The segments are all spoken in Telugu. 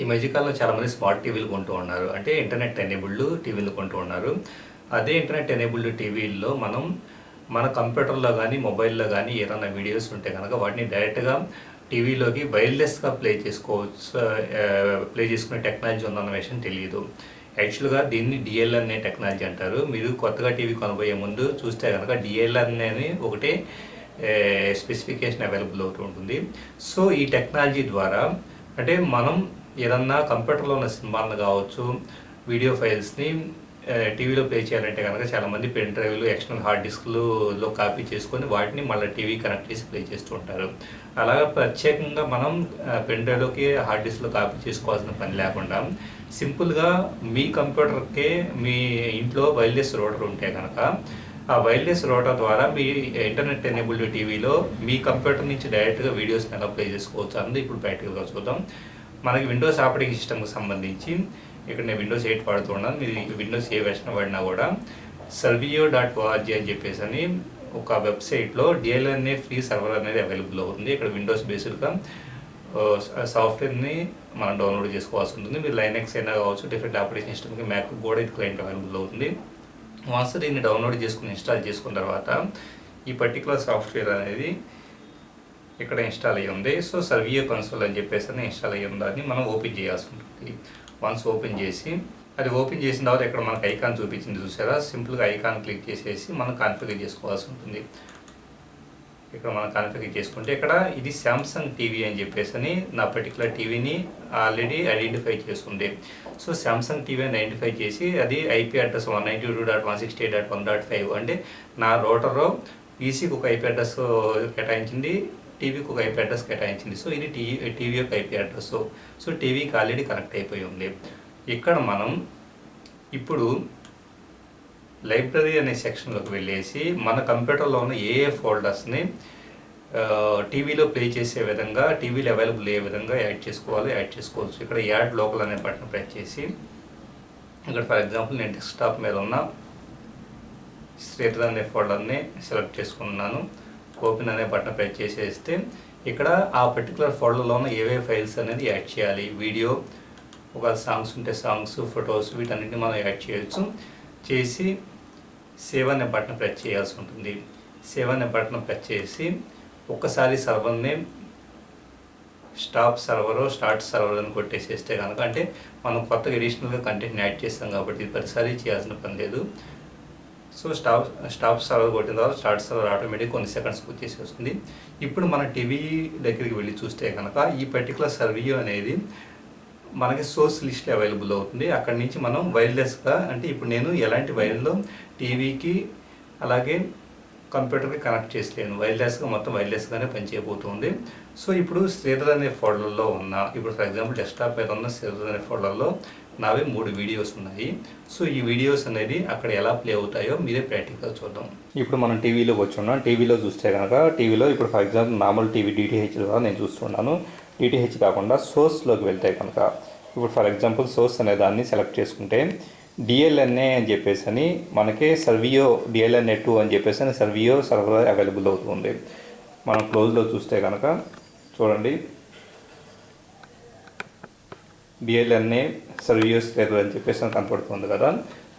ఈ మధ్యకాలంలో చాలామంది స్మార్ట్ టీవీలు కొంటూ ఉన్నారు. అంటే ఇంటర్నెట్ ఎనేబుల్డ్ టీవీలు కొంటూ ఉన్నారు. అదే ఇంటర్నెట్ ఎనేబుల్డ్ టీవీల్లో మనం మన కంప్యూటర్లో కానీ మొబైల్లో కానీ ఏదైనా వీడియోస్ ఉంటే కనుక వాటిని డైరెక్ట్గా టీవీలోకి వైర్లెస్గా ప్లే చేసుకోవచ్చు. ప్లే చేసుకునే టెక్నాలజీ ఉందన్న విషయం తెలియదు. యాక్చువల్గా దీన్ని డిఎల్ఆర్ అనే టెక్నాలజీ అంటారు. మీరు కొత్తగా టీవీ కొనబోయే ముందు చూస్తే కనుక డిఎల్ఆర్ అనేది ఒకటే స్పెసిఫికేషన్ అవైలబుల్ అవుతూ ఉంటుంది. సో ఈ టెక్నాలజీ ద్వారా అంటే మనం ఏదన్నా కంప్యూటర్లో ఉన్న సినిమాలను కావచ్చు వీడియో ఫైల్స్ని టీవీలో ప్లే చేయాలంటే కనుక చాలామంది పెన్ డ్రైవ్లు ఎక్స్టర్నల్ హార్డ్ డిస్క్లో కాపీ చేసుకొని వాటిని మళ్ళీ టీవీ కనెక్ట్ చేసి ప్లే చేస్తూ ఉంటారు. అలాగా ప్రత్యేకంగా మనం పెన్ డ్రైవ్లోకి హార్డ్ డిస్క్లో కాపీ చేసుకోవాల్సిన పని లేకుండా సింపుల్గా మీ కంప్యూటర్కే మీ ఇంట్లో వైర్లెస్ రోటర్ ఉంటే కనుక ఆ వైర్లెస్ రోటర్ ద్వారా మీ ఇంటర్నెట్ ఎనేబుల్డ్ టీవీలో మీ కంప్యూటర్ నుంచి డైరెక్ట్గా వీడియోస్ని ఎలా ప్లే చేసుకోవచ్చు అన్నది ఇప్పుడు ప్రాక్టికల్గా చూద్దాం. మనకి విండోస్ ఆపరేటింగ్ సిస్టమ్కి సంబంధించి ఇక్కడ నేను విండోస్ ఎయిట్ వాడుతున్నాను మీరు విండోస్ ఏ వెర్షన్ వాడినా కూడా సర్వియో డాట్ ఓఆర్జీ అని చెప్పేసి అని ఒక వెబ్సైట్లో డిఎల్ఎన్ఏ ఫ్రీ సర్వర్ అనేది అవైలబుల్ అవుతుంది. ఇక్కడ విండోస్ బేస్డ్గా సాఫ్ట్వేర్ని మనం డౌన్లోడ్ చేసుకోవాల్సి ఉంటుంది. మీరు లైనెక్స్ అయినా కావచ్చు డిఫరెంట్ ఆపరేషన్ సిస్టమ్కి మ్యాక్ కూడా ఇది క్లయింట్ అవైలబుల్ అవుతుంది. వన్స్ దీన్ని డౌన్లోడ్ చేసుకుని ఇన్స్టాల్ చేసుకున్న తర్వాత ఈ పర్టికులర్ సాఫ్ట్వేర్ అనేది ఇక్కడ ఇన్స్టాల్ అయ్యి ఉంది. సో సర్వియో కన్సోల్ అని చెప్పేసి అని ఇన్స్టాల్ అయ్యి ఉందని మనం ఓపెన్ చేయాల్సి ఉంటుంది. వన్స్ ఓపెన్ చేసి అది ఓపెన్ చేసిన తర్వాత ఇక్కడ మనకు ఐకాన్ చూపించింది చూసారా? సింపుల్గా ఐకాన్ క్లిక్ చేసేసి మనం కాన్ఫిగర్ చేసుకోవాల్సి ఉంటుంది. ఇక్కడ మనం కాన్ఫిగర్ చేసుకుంటే ఇక్కడ ఇది శాంసంగ్ టీవీ అని చెప్పేసి అని నా పర్టికులర్ టీవీని ఆల్రెడీ ఐడెంటిఫై చేస్తుంది. సో శాంసంగ్ టీవీ అని ఐడెంటిఫై చేసి అది IP address one ninety two dot one sixty dot one dot five అంటే నా రోటర్లో పీసీకి ఒక ఐపీ అడ్రస్ కేటాయించింది. టీవీకి ఒక ఐపీ అడ్రస్ కేటాయించింది. సో ఇది టీవీ టీవీ యొక్క ఐపీ అడ్రస్. సో టీవీకి ఆల్రెడీ కనెక్ట్ అయిపోయి ఉంది ఇక్కడ మనం ఇప్పుడు లైబ్రరీ అనే సెక్షన్లోకి వెళ్ళేసి మన కంప్యూటర్లో ఉన్న ఏ ఏ ఫోల్డర్స్ని టీవీలో ప్లే చేసే విధంగా టీవీలో అవైలబుల్ అయ్యే విధంగా యాడ్ చేసుకోవాలి యాడ్ చేసుకోవచ్చు. ఇక్కడ యాడ్ లోకల్ అనే బటన్ ప్రెస్ చేసి ఇక్కడ ఫర్ ఎగ్జాంపుల్ నేను డెస్క్టాప్ మీద ఉన్న శ్రీధర్ అనే ఫోల్డర్ని సెలెక్ట్ చేసుకున్నాను ఓపెన్ అనే బటన్ ప్రెస్ చేసేస్తే ఇక్కడ ఆ పర్టికులర్ ఫోల్డర్లో ఉన్న ఏవే ఫైల్స్ అనేది యాడ్ చేయాలి. వీడియో ఒక సాంగ్స్ ఉంటే సాంగ్స్ ఫొటోస్ వీటన్నిటిని మనం యాడ్ చేయొచ్చు. చేసి సేవ్ అనే బటన్ ప్రెస్ చేయాల్సి ఉంటుంది. సేవ్ అనే బటన్ ప్రెస్ చేసి ఒక్కసారి సర్వర్ని స్టాప్ సర్వరు స్టార్ట్ సర్వర్ అని కొట్టేసేస్తే కనుక అంటే మనం కొత్తగా ఎడిషనల్గా కంటెంట్ని యాడ్ చేస్తాం కాబట్టి ఇది ప్రతిసారి చేయాల్సిన పని లేదు. సో స్టాప్ స్టాప్ సర్వర్ కొట్టిన తర్వాత స్టార్ట్ సర్వర్ ఆటోమేటిక్ కొన్ని సెకండ్స్ వచ్చేసి వస్తుంది. ఇప్పుడు మన టీవీ దగ్గరికి వెళ్ళి చూస్తే కనుక ఈ పర్టికులర్ సర్వీ అనేది మనకి సోర్స్ లిస్ట్ అవైలబుల్ అవుతుంది. అక్కడి నుంచి మనం వైర్లెస్గా అంటే ఇప్పుడు నేను ఎలాంటి వైర్లో టీవీకి అలాగే కంప్యూటర్కి కనెక్ట్ చేసలేను వైర్లెస్గా మొత్తం వైర్లెస్గానే పనిచేయబోతుంది. సో ఇప్పుడు శ్రీధర్ అనే ఫోల్డర్లో ఉన్న ఇప్పుడు ఫర్ ఎగ్జాంపుల్ డెస్క్టాప్ మీద ఉన్న శ్రీధర్ అనే ఫోల్డర్లో నావి మూడు వీడియోస్ ఉన్నాయి. సో ఈ వీడియోస్ అనేది అక్కడ ఎలా ప్లే అవుతాయో మీరే ప్రాక్టికల్ చూద్దాం. ఇప్పుడు మనం టీవీలో వచ్చున్నాం టీవీలో చూస్తే కనుక టీవీలో ఇప్పుడు for example normal TV DTH ద్వారా నేను చూస్తున్నాను. డిటిహెచ్ కాకుండా సోర్స్లోకి వెళ్తే కనుక ఇప్పుడు ఫర్ ఎగ్జాంపుల్ సోర్స్ అనే దాన్ని సెలెక్ట్ చేసుకుంటే డిఎల్ఎన్ఏ అని చెప్పేసి అని మనకి సర్వియో డిఎల్ఎన్ఏ టూ అని చెప్పేసి అని సర్వియో సర్వర్ అవైలబుల్ అవుతుంది. మనం క్లోజ్లో చూస్తే కనుక చూడండి. బిఎల్ఎన్ఏ సర్వియోస్ లేదు అని చెప్పేసి కనపడుతుంది కదా.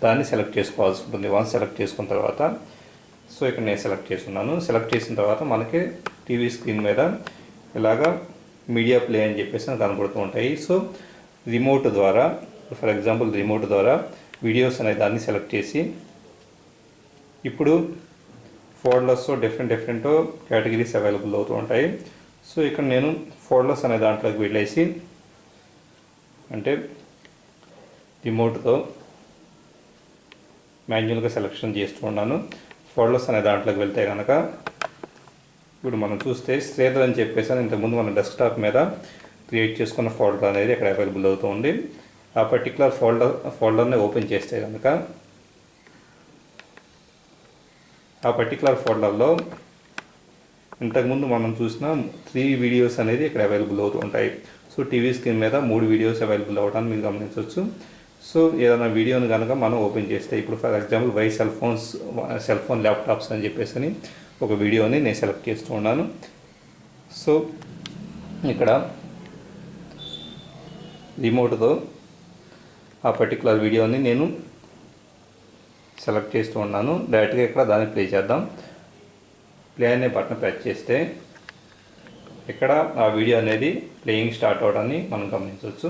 దాన్ని సెలెక్ట్ చేసుకోవాల్సి ఉంటుంది. వన్ సెలెక్ట్ చేసుకున్న తర్వాత సో ఇక్కడ నేను సెలెక్ట్ చేస్తున్నాను సెలెక్ట్ చేసిన తర్వాత మనకి టీవీ స్క్రీన్ మీద ఇలాగా మీడియా ప్లే అని చెప్పేసి అని కనబడుతూ ఉంటాయి. సో రిమోట్ ద్వారా ఫర్ ఎగ్జాంపుల్ రిమోట్ ద్వారా వీడియోస్ అనే దాన్ని సెలెక్ట్ చేసి ఇప్పుడు folders different different categories available అవుతూ ఉంటాయి. సో ఇక్కడ నేను ఫోల్డర్స్ అనే దాంట్లోకి వెళ్ళేసి అంటే రిమోట్తో మాన్యువల్గా సెలెక్షన్ చేస్తూ ఉన్నాను. ఫోల్డర్స్ అనే దాంట్లోకి వెళ్తే కనుక ఇప్పుడు మనం చూస్తే శ్రేధర్ అని చెప్పేసి ఇంతకుముందు మన డెస్క్టాప్ మీద క్రియేట్ చేసుకున్న ఫోల్డర్ అనేది ఇక్కడ అవైలబుల్ అవుతుంది ఆ పర్టికులర్ ఫోల్డర్ ఫోల్డర్ని ఓపెన్ చేస్తే కనుక ఆ పర్టికులర్ ఫోల్డర్లో ఇంతకుముందు మనం చూసిన త్రీ వీడియోస్ అనేది ఇక్కడ అవైలబుల్ అవుతూ ఉంటాయి. సో టీవీ స్క్రీన్ మీద మూడు వీడియోస్ అవైలబుల్ అవ్వడానికి మీరు గమనించవచ్చు. సో ఏదైనా వీడియోని కనుక మనం ఓపెన్ చేస్తే ఇప్పుడు for example why cell phones cell phone laptops అని చెప్పేసి అని ఒక వీడియోని నేను సెలెక్ట్ చేస్తూ ఉన్నాను. సో ఇక్కడ రిమోట్తో ఆ పర్టికులర్ వీడియోని నేను సెలెక్ట్ చేస్తూ ఉన్నాను. డైరెక్ట్గా ఇక్కడ దాన్ని ప్లే చేద్దాం. ప్లే అనే బటన్ ప్రెస్ చేస్తే ఇక్కడ ఆ వీడియో అనేది ప్లేయింగ్ స్టార్ట్ అవడాన్ని మనం గమనించవచ్చు.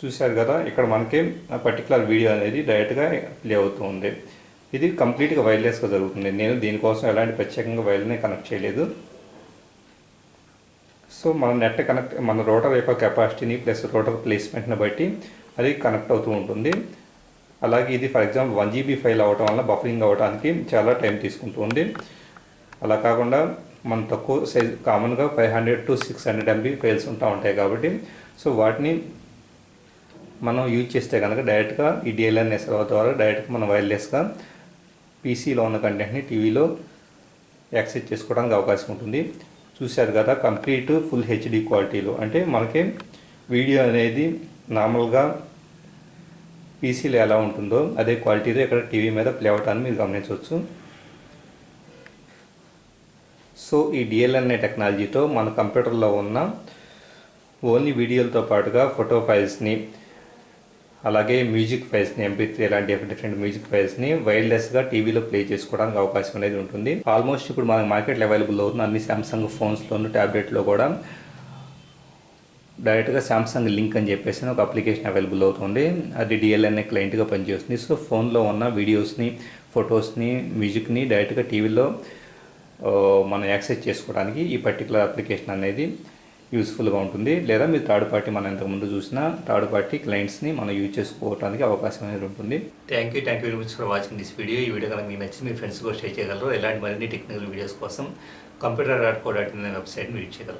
చూశారు కదా ఇక్కడ మనకి ఆ పర్టికులర్ వీడియో అనేది డైరెక్ట్గా ప్లే అవుతూ ఉంది. ఇది కంప్లీట్గా వైర్లెస్గా జరుగుతుంది. నేను దీనికోసం ఎలాంటి ప్రత్యేకంగా వైర్ని కనెక్ట్ చేయలేదు. సో మన నెట్ కనెక్ట్ మన రోటర్ యొక్క కెపాసిటీని ప్లస్ రోటర్ ప్లేస్మెంట్ని బట్టి అది కనెక్ట్ అవుతూ ఉంటుంది. అలాగే ఇది for example one GB file అవ్వటం వల్ల బఫరింగ్ అవ్వడానికి చాలా టైం తీసుకుంటుంది అలా కాకుండా మనం తక్కువ సైజ్ కామన్గా five hundred to six hundred MB files ఉంటా ఉంటాయి కాబట్టి సో వాటిని మనం యూజ్ చేస్తే కనుక డైరెక్ట్గా ఈ డిఎల్ఎన్ఎస్ ద్వారా డైరెక్ట్గా మనం వైర్లెస్గా పీసీలో ఉన్న కంటెంట్ని టీవీలో యాక్సెస్ చేసుకోవడానికి అవకాశం ఉంటుంది. చూశారు కదా కంప్లీట్ ఫుల్ హెచ్డి క్వాలిటీలో అంటే మనకి వీడియో అనేది నార్మల్గా పీసీలో ఎలా ఉంటుందో అదే క్వాలిటీలో ఇక్కడ టీవీ మీద ప్లే అవటాన్ని మీరు గమనించవచ్చు. సో ఈ డిఎల్ఎన్ఏ టెక్నాలజీతో మన కంప్యూటర్లో ఉన్న ఓన్లీ వీడియోలతో పాటుగా ఫోటో ఫైల్స్ని అలాగే మ్యూజిక్ ఫైల్స్ని ఎంపీ త్రీ డిఫరెంట్ మ్యూజిక్ ఫైల్స్ని వైర్లెస్గా టీవీలో ప్లే చేసుకోవడానికి అవకాశం అనేది ఉంటుంది. ఆల్మోస్ట్ ఇప్పుడు మనకి మార్కెట్లో అవైలబుల్ అవుతుంది అన్ని సామ్సంగ్ ఫోన్స్లోను ట్యాబ్లెట్లో కూడా డైరెక్ట్గా సామ్సంగ్ లింక్ అని చెప్పేసి ఒక అప్లికేషన్ అవైలబుల్ అవుతుంది. అది డిఎల్ఎన్ఏ క్లయింట్గా పనిచేస్తుంది. సో ఫోన్లో ఉన్న వీడియోస్ని ఫొటోస్ని మ్యూజిక్ని డైరెక్ట్గా టీవీలో మనం యాక్సెస్ చేసుకోవడానికి ఈ పర్టికులర్ అప్లికేషన్ అనేది యూస్ఫుల్గా ఉంటుంది. లేదా మీరు థర్డ్ పార్టీ మనం ఇంతకుముందు చూసిన థర్డ్ పార్టీ క్లయింట్స్ని మనం యూజ్ చేసుకోవడానికి అవకాశం అనేది ఉంటుంది. Thank you thank you very much for watching this video ఈ వీడియో కనుక మీకు నచ్చి మీ ఫ్రెండ్స్ కూడా షేర్ చేయగలరు. ఇలాంటి మరిన్ని టెక్నికల్ వీడియోస్ కోసం computer dot co dot in వెబ్సైట్ని విజిట్ చేయగలరు